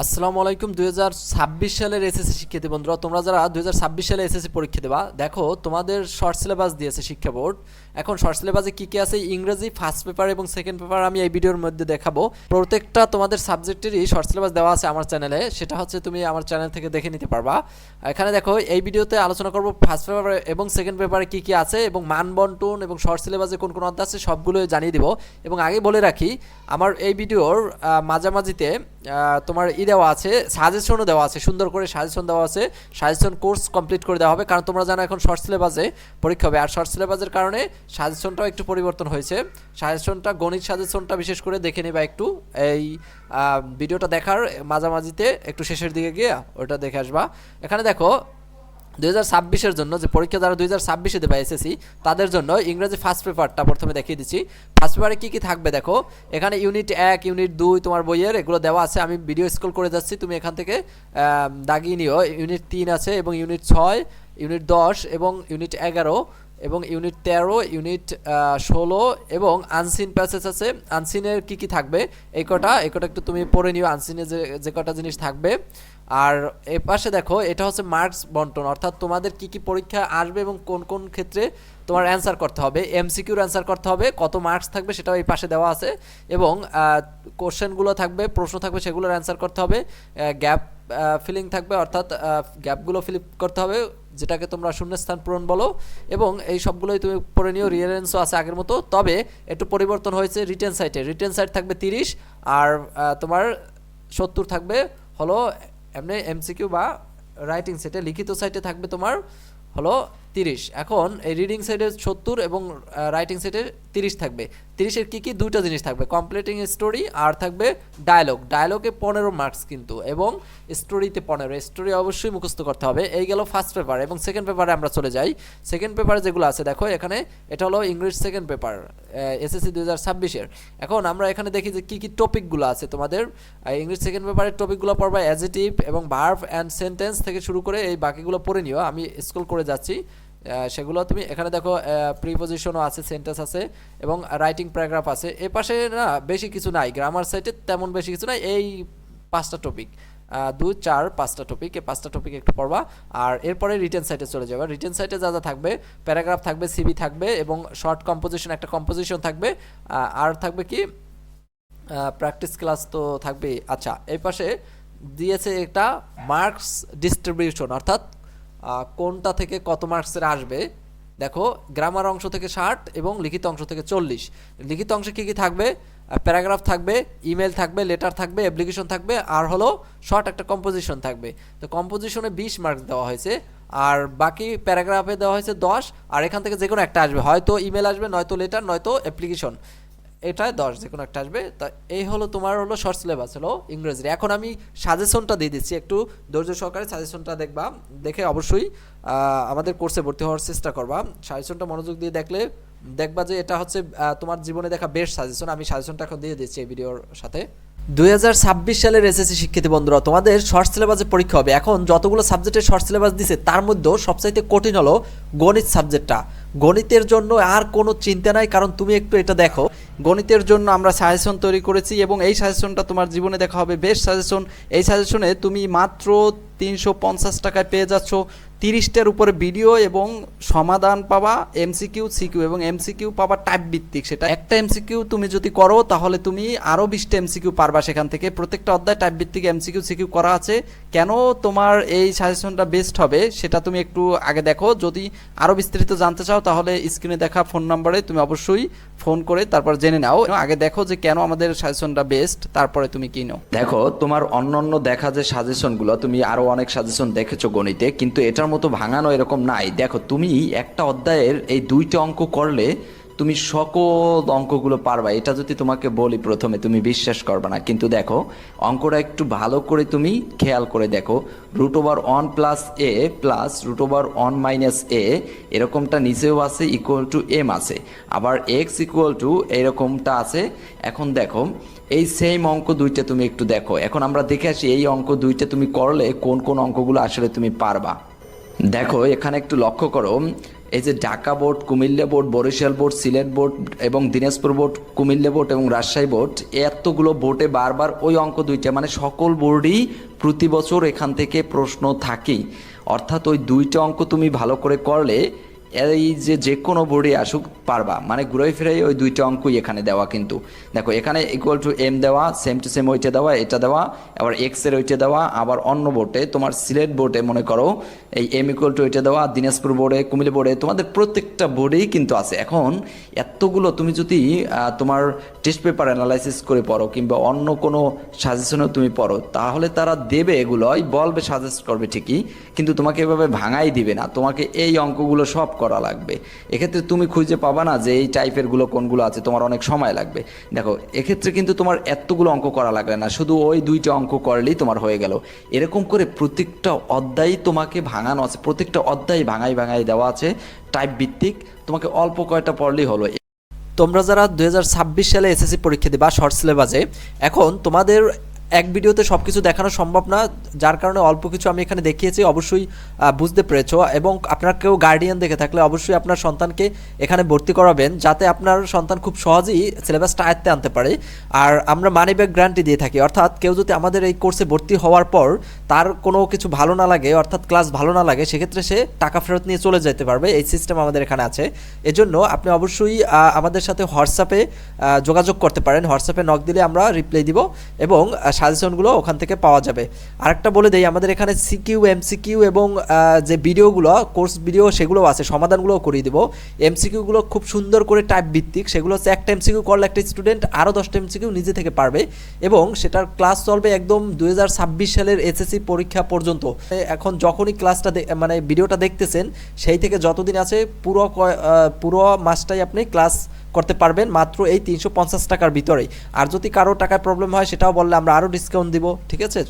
আসসালামু আলাইকুম, দুই হাজার ছাব্বিশ সালের এসএসসি শিক্ষার্থী বন্ধুরা, তোমরা যারা দুই হাজার ছাব্বিশ সালে এসএসসি পরীক্ষা দেবা, দেখো তোমাদের শর্ট সিলেবাস দিয়েছে শিক্ষা বোর্ড। এখন শর্ট সিলেবাসে কী কী আছে? ইংরেজি ফার্স্ট পেপার এবং সেকেন্ড পেপার আমি এই ভিডিওর মধ্যে দেখাবো। প্রত্যেকটা তোমাদের সাবজেক্টেরই শর্ট সিলেবাস দেওয়া আছে আমার চ্যানেলে সেটা হচ্ছে তুমি আমার চ্যানেল থেকে দেখে নিতে পারবা। এখানে দেখো, এই ভিডিওতে আলোচনা করব ফার্স্ট পেপার এবং সেকেন্ড পেপারে কী কী আছে এবং মান বন্টন এবং শর্ট সিলেবাসে কোন কোন অধ্যায় আছে সবগুলো জানিয়ে দিব। এবং আগে বলে রাখি, আমার এই ভিডিওর মাঝামাঝিতে তোমার ই দেওয়া আছে সাজেশনও দেওয়া আছে, সুন্দর করে সাজেশন দেওয়া আছে। সাজেশন কোর্স কমপ্লিট করে দেওয়া হবে, কারণ তোমরা জানো এখন শর্ট সিলেবাসে পরীক্ষা হবে। আর শর্ট সিলেবাসের কারণে সাজেশনটাও একটু পরিবর্তন হয়েছে। সাজেশনটা গণিত সাজেশনটা বিশেষ করে দেখে নেবা একটু। এই ভিডিওটা দেখার মাঝামাঝিতে, একটু শেষের দিকে গিয়ে ওটা দেখে আসবা। এখানে দেখো দুই হাজার জন্য যে পরীক্ষা যারা দুই হাজার ছাব্বিশে দেবে এসএসসি তাদের জন্য ইংরেজি ফার্স্ট পেপারটা প্রথমে দেখিয়ে দিচ্ছি। ফার্স্ট পেপারে কী কী থাকবে দেখো? এখানে ইউনিট এক ইউনিট দুই তোমার বইয়ের এগুলো দেওয়া আছে। আমি ভিডিও স্কুল করে যাচ্ছি, তুমি এখান থেকে দাগিয়ে নিও। ইউনিট তিন আছে এবং ইউনিট ছয় ইউনিট দশ এবং ইউনিট এগারো এবং ইউনিট তেরো ইউনিট ষোলো এবং আনসিন প্যাসেজ আছে। আনসিনের কি কি থাকবে? এই কটা এই কটা একটু তুমি পড়ে নিও। আনসিনে যে যে কটা জিনিস থাকবে আর এ পাশে দেখো, এটা হচ্ছে মার্কস বন্টন, অর্থাৎ তোমাদের কি কি পরীক্ষা আসবে এবং কোন কোন ক্ষেত্রে তোমার অ্যান্সার করতে হবে। এমসিকিউর অ্যান্সার করতে হবে, কত মার্কস থাকবে সেটাও এই পাশে দেওয়া আছে এবং কোশ্চেনগুলো থাকবে, প্রশ্ন থাকবে সেগুলোর অ্যান্সার করতে হবে গ্যাপ ফিলিং থাকবে, অর্থাৎ গ্যাপগুলো ফিল করতে হবে, যেটাকে তোমরা শূন্যস্থান পূরণ বলো এবং এই সবগুলোই তুমি পড়ে নিও রিয়ারেন্সও আছে আগের মতো। তবে একটু পরিবর্তন হয়েছে রিটেন সাইটে রিটেন সাইট থাকবে তিরিশ, আর তোমার সত্তর থাকবে হলো এমনি এমসিকিউ বা রাইটিং সেটে লিখিত সাইটে থাকবে তোমার হলো তিরিশ। এখন এই রিডিং সাইডে সত্তর এবং রাইটিং সাইডে তিরিশ থাকবে। তিরিশের কী কী? দুইটা জিনিস থাকবে। কমপ্লিটিং স্টোরি আর থাকবে ডায়লগ ডায়লগে পনেরো মার্কস কিন্তু এবং স্টোরিতে পনেরো। স্টোরি অবশ্যই মুখস্থ করতে হবে। এই গেল ফার্স্ট পেপার এবং সেকেন্ড পেপারে আমরা চলে যাই। সেকেন্ড পেপারে যেগুলো আছে, দেখো এখানে এটা হলো ইংলিশ সেকেন্ড পেপার এসএসসি দু হাজার ছাব্বিশের এখন আমরা এখানে দেখি যে কী কী টপিকগুলো আছে তোমাদের। ইংলিশ সেকেন্ড পেপারের টপিকগুলো পড়বা অ্যাজিটিভ এবং ভার্ভ অ্যান্ড সেন্টেন্স থেকে শুরু করে এই বাকিগুলো পড়ে নিও। আমি স্কুল করে যাচ্ছি। সেগুলো তুমি এখানে দেখো প্রিপোজিশনও আছে সেন্টেন্স আছে, এবং রাইটিং প্যারাগ্রাফ আছে। এ পাশে না বেশি কিছু নাই গ্রামার সাইটে তেমন বেশি কিছু নাই, এই পাঁচটা টপিক দুই, চার, পাঁচটা টপিক এই পাঁচটা টপিক একটু পড়বা, আর এরপরে রিটেন সাইটে চলে যাবে। রিটেন সাইটে যা যা থাকবে প্যারাগ্রাফ থাকবে সিবি থাকবে, এবং শর্ট কম্পোজিশন একটা কম্পোজিশন থাকবে আর থাকবে কি প্র্যাকটিস ক্লাস তো থাকবেই। আচ্ছা এই পাশে দিয়েছে একটা মার্কস ডিস্ট্রিবিউশন অর্থাৎ কোনটা থেকে কত মার্কসের আসবে? দেখো, গ্রামার অংশ থেকে ষাট এবং লিখিত অংশ থেকে চল্লিশ। লিখিত অংশে কী কী থাকবে? প্যারাগ্রাফ থাকবে, ইমেল থাকবে, লেটার থাকবে, অ্যাপ্লিকেশন থাকবে, আর হলো শর্ট একটা কম্পোজিশন থাকবে। তো কম্পোজিশনে বিশ মার্কস দেওয়া হয়েছে, আর বাকি প্যারাগ্রাফে দেওয়া হয়েছে দশ, আর এখান থেকে যে কোনো একটা আসবে। হয়তো ইমেল আসবে, নয়তো লেটার, নয়তো অ্যাপ্লিকেশন। এটায় দশ, যে কোনো একটা আসবে। তা এই হলো তোমার হলো শর্ট সিলেবাস হলো ইংরেজির। এখন আমি সাজেশনটা দিয়ে দিচ্ছি, একটু ধৈর্য সহকারে সাজেশনটা দেখবা, দেখে অবশ্যই আমাদের কোর্সে ভর্তি হওয়ার চেষ্টা করবা। সাজেশনটা মনোযোগ দিয়ে দেখলে, দেখবা যে এটা হচ্ছে তোমার জীবনে দেখা বেস্ট সাজেশন আমি সাজেশনটা এখন দিয়ে দিচ্ছি এই ভিডিওর সাথে। দুই হাজার ছাব্বিশ সালের এসএসসি শিক্ষিত বন্ধুরা, তোমাদের শর্ট সিলেবাসে পরীক্ষা হবে। এখন যতগুলো সাবজেক্টের শর্ট সিলেবাস দিছে, তার মধ্যেও সবচাইতে কঠিন হলো গণিত সাবজেক্টটা গণিতের জন্য আর কোনো চিন্তা নাই, কারণ তুমি একটু এটা দেখো গণিতের জন্য আমরা সাজেশন তৈরি করেছি এবং এই সাজেশনটা তোমার জীবনে দেখা হবে। বেস্ট সাজেশন এই সাজেশনে তুমি মাত্র তিনশো পঞ্চাশ টাকায় পেয়ে যাচ্ছ। তিরিশটার উপরে ভিডিও এবং সমাধান পাবা এমসিকিউ সিকিউ এবং এমসিকিউ পাবা টাইপ ভিত্তিক। সেটা একটা এমসিকিউ তুমি যদি করো, তাহলে তুমি আরও বিশটা এমসিকিউ পারবা সেখান থেকে। প্রত্যেকটা অধ্যায় টাইপ ভিত্তিক এমসিকিউ সিকিউ করা আছে। কেন তোমার এই সাজেশনটা বেস্ট হবে, সেটা তুমি একটু আগে দেখো। যদি আরও বিস্তারিত জানতে চাও, তাহলে স্ক্রিনে দেখা ফোন নাম্বারে তুমি অবশ্যই ফোন করে তারপর জেনে নাও আগে দেখো যে কেন আমাদের সাজেশনটা বেস্ট তারপরে তুমি কিনো দেখো, তোমার অন্য অন্য দেখা যে সাজেশনগুলো তুমি আরও অনেক সাজেশন দেখেছ গণিতে, কিন্তু এটার মতো ভাঙানো এরকম নাই। দেখো, তুমি একটা অধ্যায়ের এই দুইটা অঙ্ক করলে তুমি সকল অঙ্কগুলো পারবা। এটা যদি তোমাকে বলি প্রথমে, তুমি বিশ্বাস করবে না। কিন্তু দেখো, অঙ্কটা একটু ভালো করে তুমি খেয়াল করে দেখো। Root over one plus A plus root over one minus A এরকমটা নিচেও আছে ইকুয়াল টু এম আছে। আবার এক্স ইকুয়াল টু এরকমটা আছে। এখন দেখো, এই সেম অঙ্ক দুইটা তুমি একটু দেখো। এখন আমরা দেখে আসি, এই অঙ্ক দুইটা তুমি করলে কোন কোন অঙ্কগুলো আসলে তুমি পারবা। দেখো, এখানে একটু লক্ষ্য করো। এই যে Dhaka board, Comilla board, Barisal board, Sylhet board এবং দিনাজপুর বোর্ড, কুমিল্লা বোর্ড এবং রাজশাহী বোর্ড, এতগুলো বোর্ডে বারবার ওই অঙ্ক দুইটা মানে সকল বোর্ডই প্রতি বছর এখান থেকে প্রশ্ন থাকেই। অর্থাৎ ওই দুইটা অঙ্ক তুমি ভালো করে করলে এই যে যে কোনো বোর্ডে আসুক, পারবা। মানে ঘুরে ফিরে ওই দুইটা অঙ্কই এখানে দেওয়া কিন্তু। দেখো, এখানে ইকুয়াল টু এম দেওয়া সেম টু সেম ওইটা দেওয়া, এটা দেওয়া, আবার এক্সের ওইটা দেওয়া, আবার অন্য বোর্ডে তোমার সিলেট বোর্ডে মনে করো, এই এম ইকুয়াল টু ওইটা দেওয়া, দিনাজপুর বোর্ডে কুমিল্লা বোর্ডে তোমাদের প্রত্যেকটা বোর্ডেই কিন্তু আছে। এখন এতগুলো তুমি যদি তোমার টেস্ট পেপার অ্যানালাইসিস করে পড়ো, কিংবা অন্য কোনো সাজেশনও তুমি পড়ো, তাহলে তারা দেবে এগুলোই, বলবে সাজেস্ট করবে ঠিকই, কিন্তু তোমাকে এভাবে ভাঙাই দিবে না। তোমাকে এই অঙ্কগুলো সব করা লাগবে। এক্ষেত্রে তুমি খুঁজে পাবা না যে এই টাইপেরগুলো কোনগুলো আছে, তোমার অনেক সময় লাগবে। দেখো, এক্ষেত্রে কিন্তু তোমার এতগুলো অঙ্ক করা লাগবে না, শুধু ওই দুইটা অঙ্ক করলেই তোমার হয়ে গেল। এরকম করে প্রত্যেকটা অধ্যায় তোমাকে ভাঙানো আছে, প্রত্যেকটা অধ্যায় ভাঙাই ভাঙাই দেওয়া আছে টাইপ ভিত্তিক। তোমাকে অল্প কয়টা পড়লেই হলো। তোমরা যারা দুই হাজার ছাব্বিশ সালে এসএসসি পরীক্ষা দিবা শর্ট সিলেবাসে এখন তোমাদের এক ভিডিওতে সব কিছু দেখানো সম্ভব না, যার কারণে অল্প কিছু আমি এখানে দেখিয়েছি, অবশ্যই বুঝতে পেরেছ। এবং আপনার কেউ গার্ডিয়ান দেখে থাকলে অবশ্যই আপনার সন্তানকে এখানে ভর্তি করাবেন, যাতে আপনার সন্তান খুব সহজেই সিলেবাসটা আয়ত্তে আনতে পারে। আর আমরা মানি ব্যাক গ্যারান্টি দিয়ে থাকি, অর্থাৎ কেউ যদি আমাদের এই কোর্সে ভর্তি হওয়ার পর তার কোনো কিছু ভালো না লাগে, অর্থাৎ ক্লাস ভালো না লাগে, সেক্ষেত্রে সে টাকা ফেরত নিয়ে চলে যেতে পারবে। এই সিস্টেম আমাদের এখানে আছে। এজন্য আপনি অবশ্যই আমাদের সাথে হোয়াটসঅ্যাপে যোগাযোগ করতে পারেন। হোয়াটসঅ্যাপে নক দিলে আমরা রিপ্লাই দিব এবং সাজেশনগুলো ওখান থেকে পাওয়া যাবে। আরেকটা বলে দেই, আমাদের এখানে সিকিউ, এমসিকিউ এবং যে ভিডিওগুলো, কোর্স ভিডিও সেগুলো আছে, সমাধানগুলোও করিয়ে দিব। এমসিকিউগুলো খুব সুন্দর করে টাইপ ভিত্তিক, সেগুলো হচ্ছে একটা এমসিকিউ করলে একটা স্টুডেন্ট আরও দশটা এমসিকিউ নিজে থেকে পারবে এবং সেটার ক্লাস চলবে একদম দু হাজার ছাব্বিশ সালের এসএসসি পরীক্ষা পর্যন্ত। এখন যখনই ক্লাসটা মানে ভিডিওটা দেখতেছেন, সেই থেকে যতদিন আছে, পুরো পুরো মাসটাই আপনি ক্লাস করতে পারবেন মাত্র এই তিনশো পঞ্চাশ টাকার ভিতরেই। আর যদি কারও টাকায় প্রবলেম হয়, সেটাও বললে আমরা আরও ডিসকাউন্ট দিব, ঠিক আছে?